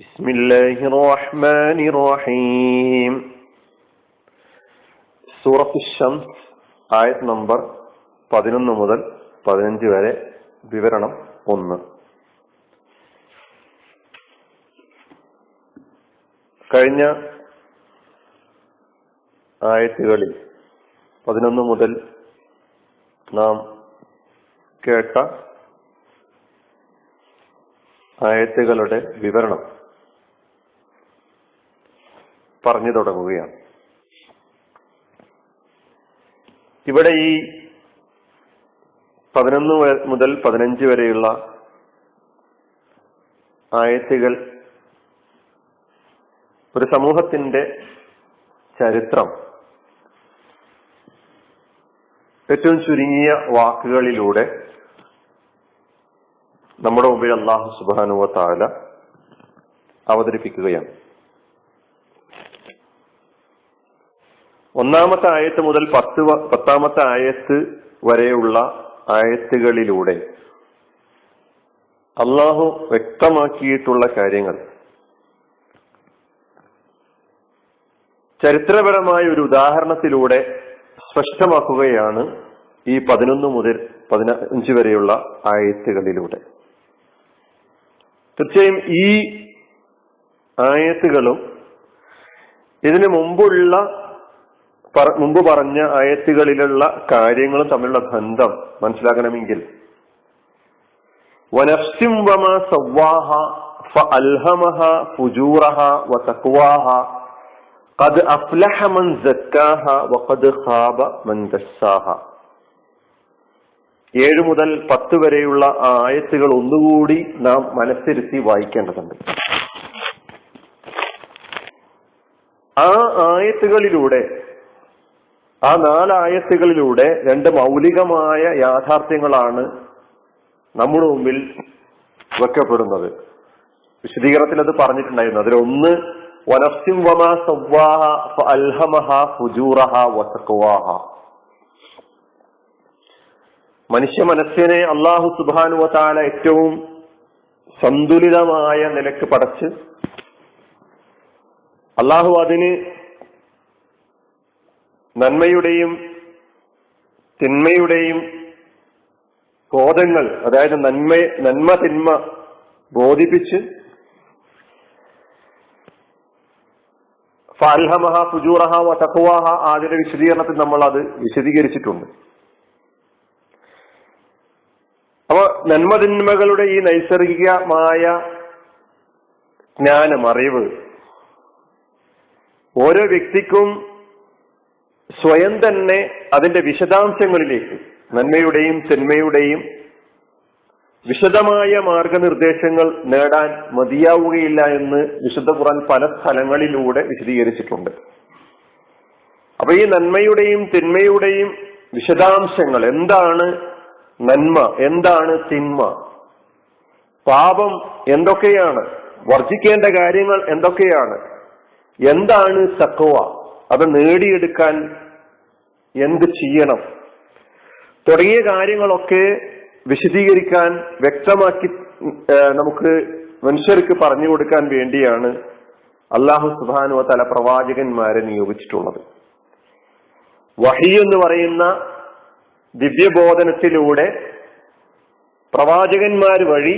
بسم الله الرحمن الرحيم സൂറത്ത് ഷംസ് ആയത് നമ്പർ പതിനൊന്ന് മുതൽ പതിനഞ്ച് വരെ വിവരണം ഒന്ന് കഴിഞ്ഞ ആയത്തുകളിൽ പതിനൊന്ന് മുതൽ നാം കേട്ട ആയത്തുകളുടെ വിവരണം പറഞ്ഞു തുടങ്ങുകയാണ്. ഇവിടെ ഈ പതിനൊന്ന് മുതൽ പതിനഞ്ച് വരെയുള്ള ആയത്തുകൾ ഒരു സമൂഹത്തിന്റെ ചരിത്രം. ഏറ്റവും ചുരുങ്ങിയ വാക്കുകളിലൂടെ നമ്മുടെ മുമ്പിൽ അള്ളാഹു സുബാനുവ താല അവതരിപ്പിക്കുകയാണ്. ഒന്നാമത്തെ ആയത്ത് മുതൽ പത്ത് പത്താമത്തെ ആയത്ത് വരെയുള്ള ആയത്തുകളിലൂടെ അള്ളാഹു വ്യക്തമാക്കിയിട്ടുള്ള കാര്യങ്ങൾ. ചരിത്രപരമായ ഒരു ഉദാഹരണത്തിലൂടെ സ്പഷ്ടമാക്കുകയാണ് ഈ പതിനൊന്ന് മുതൽ പതിനഞ്ച് വരെയുള്ള ആയത്തുകളിലൂടെ. തീർച്ചയായും ഈ ആയത്തുകളും ഇതിനു മുമ്പുള്ള മുമ്പ് പറഞ്ഞ ആയത്തുകളിലുള്ള കാര്യങ്ങളും തമ്മിലുള്ള ബന്ധം മനസ്സിലാക്കണമെങ്കിൽ. വനഫ്സിം ഏഴ് മുതൽ പത്ത് വരെയുള്ള ആയത്തുകൾ ഒന്നുകൂടി നാം മനസ്സിരുത്തി വായിക്കേണ്ടതുണ്ട്. ആ ആയത്തുകളിലൂടെ ആ നാലായത്തുകളിലൂടെ രണ്ട് മൗലികമായ യാഥാർത്ഥ്യങ്ങളാണ് നമ്മുടെ മുമ്പിൽ വെക്കപ്പെടുന്നത്. വിശദീകരണത്തിൽ അത് പറഞ്ഞിട്ടുണ്ടായിരുന്നു. അതിലൊന്ന് വനഫ്സിം വമ മനുഷ്യ മനസ്സിനെ അള്ളാഹു സുബാനുവ താല ഏറ്റവും സന്തുലിതമായ നിലയ്ക്ക് പടച്ച് അള്ളാഹു അതിന് നന്മയുടെയും തിന്മയുടെയും ബോധങ്ങൾ അതായത് നന്മ നന്മ തിന്മ ബോധിപ്പിച്ച് ഫാൽഹമഹ ഫുജൂറഹ വ തഖ്വാഹ ആദ്യ വിശദീകരണത്തിൽ നമ്മൾ അത് വിശദീകരിച്ചിട്ടുണ്ട് അപ്പൊ നന്മതിന്മകളുടെ ഈ നൈസർഗികമായ ജ്ഞാനം അറിവ് ഓരോ വ്യക്തിക്കും സ്വയം തന്നെ അതിന്റെ വിശദാംശങ്ങളിലേക്ക് നന്മയുടെയും തിന്മയുടെയും വിശദമായ മാർഗനിർദ്ദേശങ്ങൾ നേടാൻ മതിയാവുകയില്ല എന്ന് വിശുദ്ധ ഖുറാൻ പല സ്ഥലങ്ങളിലൂടെ വിശദീകരിച്ചിട്ടുണ്ട്. അപ്പൊ ഈ നന്മയുടെയും തിന്മയുടെയും വിശദാംശങ്ങൾ എന്താണ് നന്മ എന്താണ് തിന്മ? പാപം എന്തൊക്കെയാണ്? വർജിക്കേണ്ട കാര്യങ്ങൾ എന്തൊക്കെയാണ്? എന്താണ് സക്വ അത് നേടിയെടുക്കാൻ എന്ത് ചെയ്യണം? തുടങ്ങിയ കാര്യങ്ങളൊക്കെ വിശദീകരിക്കാൻ വ്യക്തമാക്കി നമുക്ക് മനുഷ്യർക്ക് പറഞ്ഞു കൊടുക്കാൻ വേണ്ടിയാണ് അള്ളാഹു സുബാനു തല പ്രവാചകന്മാരെ നിയോഗിച്ചിട്ടുള്ളത്. വഹി എന്ന് പറയുന്ന ദിവ്യബോധനത്തിലൂടെ പ്രവാചകന്മാർ വഴി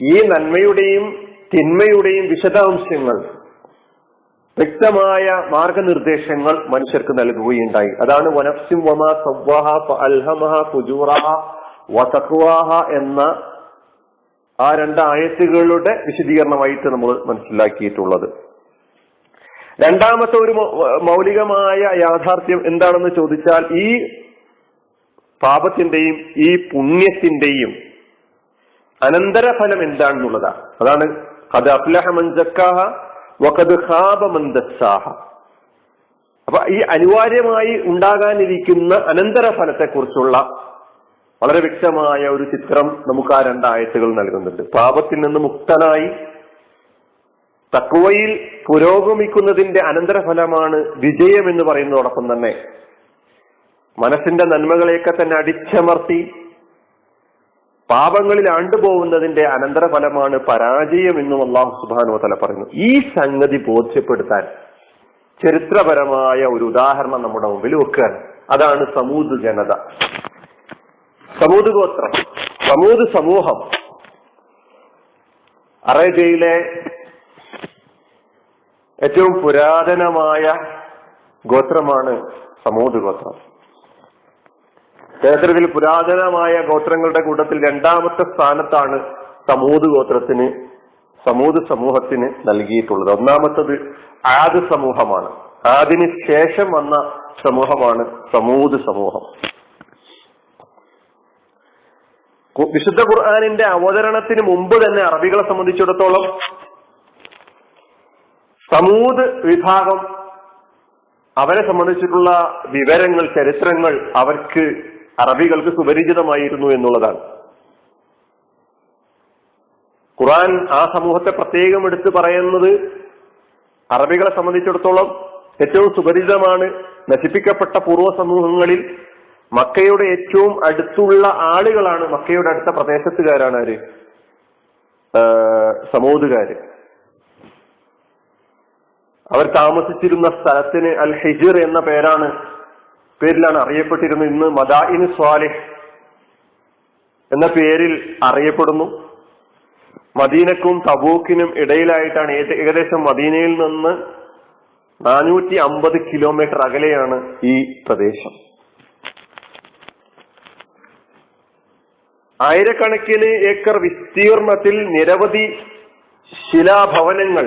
ഈ നന്മയുടെയും തിന്മയുടെയും വിശദാംശങ്ങൾ വ്യക്തമായ മാർഗനിർദ്ദേശങ്ങൾ മനുഷ്യർക്ക് നൽകുകയുണ്ടായി. അതാണ് വനഫ്സിം വമ സവ്വാഹ അൽഹമഹ ഫുജൂറഹ വതഖ്വാഹ എന്ന ആ രണ്ട് ആയത്തുകളുടെ വിശദീകരണമായിട്ട് നമ്മൾ മനസ്സിലാക്കിയിട്ടുള്ളത്. രണ്ടാമത്തെ ഒരു മൗലികമായ യാഥാർത്ഥ്യം എന്താണെന്ന് ചോദിച്ചാൽ ഈ പാപത്തിന്റെയും ഈ പുണ്യത്തിന്റെയും അനന്തരഫലം എന്താണെന്നുള്ളതാണ്. അതാണ് അത് അഫ്ലഹ മൻസക്കാഹ വഖദ് ഖാബ മന്ദസ്സാഹ അപ്പൊ ഈ അനിവാര്യമായി ഉണ്ടാകാനിരിക്കുന്ന അനന്തരഫലത്തെ കുറിച്ചുള്ള വളരെ വ്യക്തമായ ഒരു ചിത്രം നമുക്ക് ആ രണ്ടായത്തുകൾ നൽകുന്നുണ്ട്. പാപത്തിൽ നിന്ന് മുക്തനായി തക്കുവയിൽ പുരോഗമിക്കുന്നതിന്റെ അനന്തര ഫലമാണ് വിജയം എന്ന് പറയുന്നതോടൊപ്പം തന്നെ മനസ്സിന്റെ നന്മകളെയൊക്കെ തന്നെ അടിച്ചമർത്തി പാപങ്ങളിൽ ആണ്ടുപോകുന്നതിന്റെ അനന്തരഫലമാണ് പരാജയം എന്നും അള്ളാഹു സുബാനു തല പറയുന്നു. ഈ സംഗതി ബോധ്യപ്പെടുത്താൻ ചരിത്രപരമായ ഒരു ഉദാഹരണം നമ്മുടെ മുമ്പിൽ വെക്കുകയാണ്. അതാണ് സമൂത് ജനത. സമൂത് ഗോത്രം സമൂത് സമൂഹം. അറേബ്യയിലെ ഏറ്റവും പുരാതനമായ ഗോത്രമാണ് സമൂത് ഗോത്രം. ചരിത്രത്തിൽ പുരാതനമായ ഗോത്രങ്ങളുടെ കൂട്ടത്തിൽ രണ്ടാമത്തെ സ്ഥാനത്താണ് സമൂത് ഗോത്രത്തിന് സമൂത് സമൂഹത്തിന് നൽകിയിട്ടുള്ളത്. ഒന്നാമത്തത് ആദ് സമൂഹമാണ്. ആദിന് ശേഷം വന്ന സമൂഹമാണ് സമൂത് സമൂഹം. വിശുദ്ധ ഖുർആാനിന്റെ അവതരണത്തിന് മുമ്പ് തന്നെ അറബികളെ സംബന്ധിച്ചിടത്തോളം സമൂത് വിഭാഗം അവരെ സംബന്ധിച്ചിട്ടുള്ള വിവരങ്ങൾ ചരിത്രങ്ങൾ അവർക്ക് അറബികൾക്ക് സുപരിചിതമായിരുന്നു എന്നുള്ളതാണ്. ഖുറാൻ ആ സമൂഹത്തെ പ്രത്യേകം എടുത്ത് പറയുന്നത് അറബികളെ സംബന്ധിച്ചിടത്തോളം ഏറ്റവും സുപരിചിതമാണ് നശിപ്പിക്കപ്പെട്ട പൂർവ സമൂഹങ്ങളിൽ മക്കയുടെ ഏറ്റവും അടുത്തുള്ള ആളുകളാണ് മക്കയുടെ അടുത്ത പ്രദേശത്തുകാരാണ് അവർ സമൂതുകാര് അവർ താമസിച്ചിരുന്ന സ്ഥലത്തിന് അൽ ഹിജിർ എന്ന പേരാണ് പേരിലാണ് അറിയപ്പെട്ടിരുന്നത് ഇന്ന് മദായിൻ സ്വാലിഹ് എന്ന പേരിൽ അറിയപ്പെടുന്നു. മദീനക്കും തബൂക്കിനും ഇടയിലായിട്ടാണ് ഏകദേശം മദീനയിൽ നിന്ന് നാനൂറ്റി അമ്പത് കിലോമീറ്റർ അകലെയാണ് ഈ പ്രദേശം. ആയിരക്കണക്കിന് ഏക്കർ വിസ്തീർണത്തിൽ നിരവധി ശിലാഭവനങ്ങൾ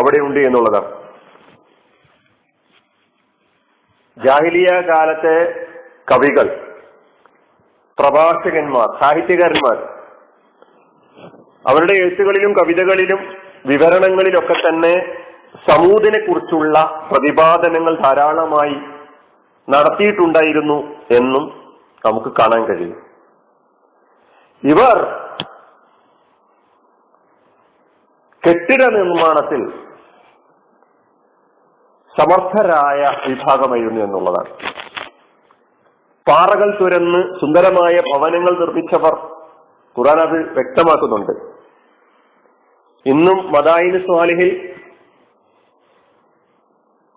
അവിടെയുണ്ട് എന്നുള്ളതാണ്. ജാഹിലിയ കാലത്തെ കവികൾ പ്രഭാഷകന്മാർ സാഹിത്യകാരന്മാർ അവരുടെ എഴുത്തുകളിലും കവിതകളിലും വിവരണങ്ങളിലൊക്കെ തന്നെ സമൂതിനെ കുറിച്ചുള്ള പ്രതിപാദനങ്ങൾ ധാരാളമായി നടത്തിയിട്ടുണ്ടായിരുന്നു എന്നും നമുക്ക് കാണാൻ കഴിയും. ഇവർ കെട്ടിട നിർമ്മാണത്തിൽ സമർത്ഥരായ വിഭാഗമായിരുന്നു എന്നുള്ളതാണ്. പാറകൾ തുരന്ന് സുന്ദരമായ ഭവനങ്ങൾ നിർമ്മിച്ചവർ ഖുറാൻ അത് വ്യക്തമാക്കുന്നുണ്ട്. ഇന്നും മദായിന് സ്വാലിഹിൽ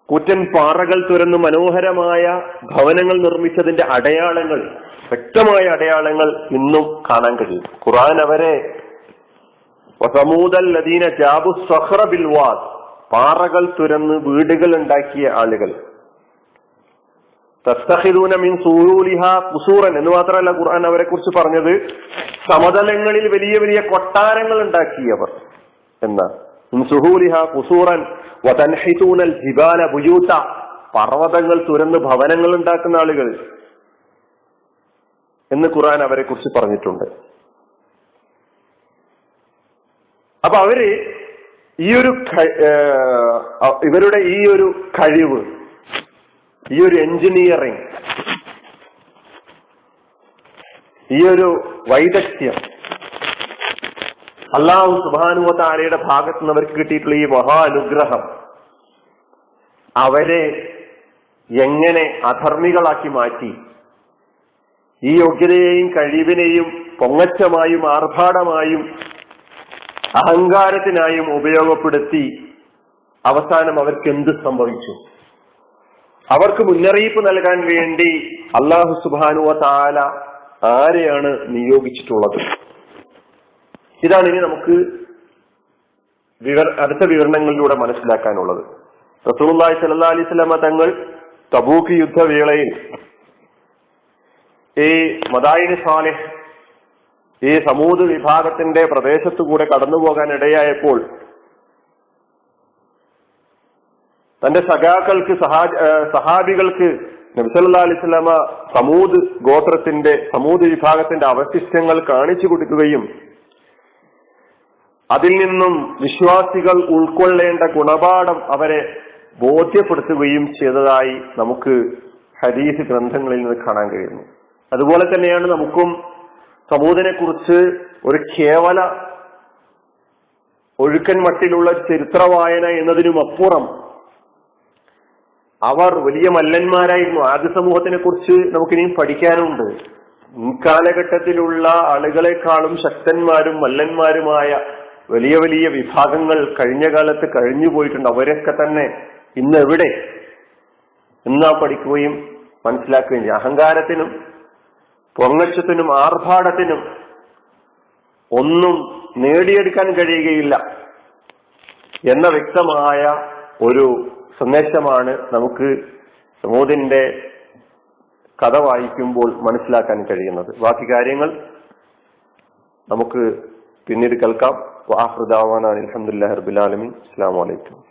കൂറ്റൻ പാറകൾ തുരന്ന് മനോഹരമായ ഭവനങ്ങൾ നിർമ്മിച്ചതിന്റെ അടയാളങ്ങൾ വ്യക്തമായ അടയാളങ്ങൾ ഇന്നും കാണാൻ കഴിയും. ഖുറാൻ അവരെ വസമൂദൽ ലദീന ജാബു സഹ്റ ബിൽവാദ് പാറകൾ തുരന്ന് വീടുകൾ ഉണ്ടാക്കിയ ആളുകൾ. തസ്തഹിദൂന മിൻ കുസൂറൻ എന്ന് മാത്രമല്ല ഖുർആൻ അവരെ കുറിച്ച് പറഞ്ഞത്. സമതലങ്ങളിൽ വലിയ വലിയ കൊട്ടാരങ്ങൾ ഉണ്ടാക്കിയവർ വതൻഹിതൂനൽ ജിബാല പർവതങ്ങൾ തുരന്ന് ഭവനങ്ങൾ ഉണ്ടാക്കുന്ന ആളുകൾ എന്ന് ഖുർആൻ അവരെ കുറിച്ച് പറഞ്ഞിട്ടുണ്ട്. അപ്പൊ അവർ ഈ ഒരു ഇവരുടെ ഈ ഒരു കഴിവ് ഈ ഒരു എഞ്ചിനീയറിംഗ് ഈ ഒരു വൈദഗ്ധ്യം അള്ളാഹു സുബാനുവ താരയുടെ ഭാഗത്ത് നിന്ന് അവർക്ക് കിട്ടിയിട്ടുള്ള ഈ മഹാനുഗ്രഹം അവരെ എങ്ങനെ അധർമ്മികളാക്കി മാറ്റി ഈ യോഗ്യതയെയും കഴിവിനെയും പൊങ്ങച്ചമായും ആർഭാടമായും അഹങ്കാരത്തിനായും ഉപയോഗപ്പെടുത്തി അവസാനം അവർക്ക് എന്ത് സംഭവിച്ചു? അവർക്ക് മുന്നറിയിപ്പ് നൽകാൻ വേണ്ടി അള്ളാഹു സുബാനുവ താല ആരെയാണ് നിയോഗിച്ചിട്ടുള്ളത്? ഇതാണ് ഇനി നമുക്ക് വിവർ അടുത്ത വിവരണങ്ങളിലൂടെ മനസ്സിലാക്കാനുള്ളത്. റസൂള്ളി സല്ലാ അലൈഹി സ്വലാമ തങ്ങൾ തബൂക്ക് യുദ്ധവേളയിൽ ഈ മദായിന് സാലിഹ് ഈ സമൂത് വിഭാഗത്തിന്റെ പ്രദേശത്തു കൂടെ കടന്നു പോകാൻ ഇടയായപ്പോൾ തന്റെ സഖാക്കൾക്ക് സഹാ സഹാബികൾക്ക് നബിസല്ലാ അലിസ്ലാമ സമൂത് ഗോത്രത്തിന്റെ സമൂത് വിഭാഗത്തിന്റെ അവശിഷ്ടങ്ങൾ കാണിച്ചു കൊടുക്കുകയും അതിൽ നിന്നും വിശ്വാസികൾ ഉൾക്കൊള്ളേണ്ട ഗുണപാഠം അവരെ ബോധ്യപ്പെടുത്തുകയും ചെയ്തതായി നമുക്ക് ഹദീസ് ഗ്രന്ഥങ്ങളിൽ നിന്ന് കാണാൻ കഴിയുന്നു. അതുപോലെ തന്നെയാണ് നമുക്കും സമൂതിനെ കുറിച്ച് ഒരു കേവല ഒഴുക്കൻ മട്ടിലുള്ള ചരിത്ര വായന എന്നതിനും അപ്പുറം അവർ വലിയ മല്ലന്മാരായിരുന്നു. ആദ്യ സമൂഹത്തിനെ കുറിച്ച് നമുക്കിനിയും പഠിക്കാനുണ്ട്. മുൻകാലഘട്ടത്തിലുള്ള ആളുകളെക്കാളും ശക്തന്മാരും മല്ലന്മാരുമായ വലിയ വലിയ വിഭാഗങ്ങൾ കഴിഞ്ഞ കാലത്ത് കഴിഞ്ഞു പോയിട്ടുണ്ട്. അവരൊക്കെ തന്നെ ഇന്ന് എവിടെ? എന്നാ പഠിക്കുകയും മനസ്സിലാക്കുകയും ചെയ്യും. അഹങ്കാരത്തിനും പൊങ്ങച്ചത്തിനും ആർഭാടത്തിനും ഒന്നും നേടിയെടുക്കാൻ കഴിയുകയില്ല എന്ന വ്യക്തമായ ഒരു സന്ദേശമാണ് നമുക്ക് സമൂഹത്തിന്റെ കഥ വായിക്കുമ്പോൾ മനസ്സിലാക്കാൻ കഴിയുന്നത്. ബാക്കി കാര്യങ്ങൾ നമുക്ക് പിന്നീട് കേൾക്കാം. വാഹൃദാവാൻ അലഹമുല്ലാ ഹർബുലാലമി അസ്സാം വലൈക്കും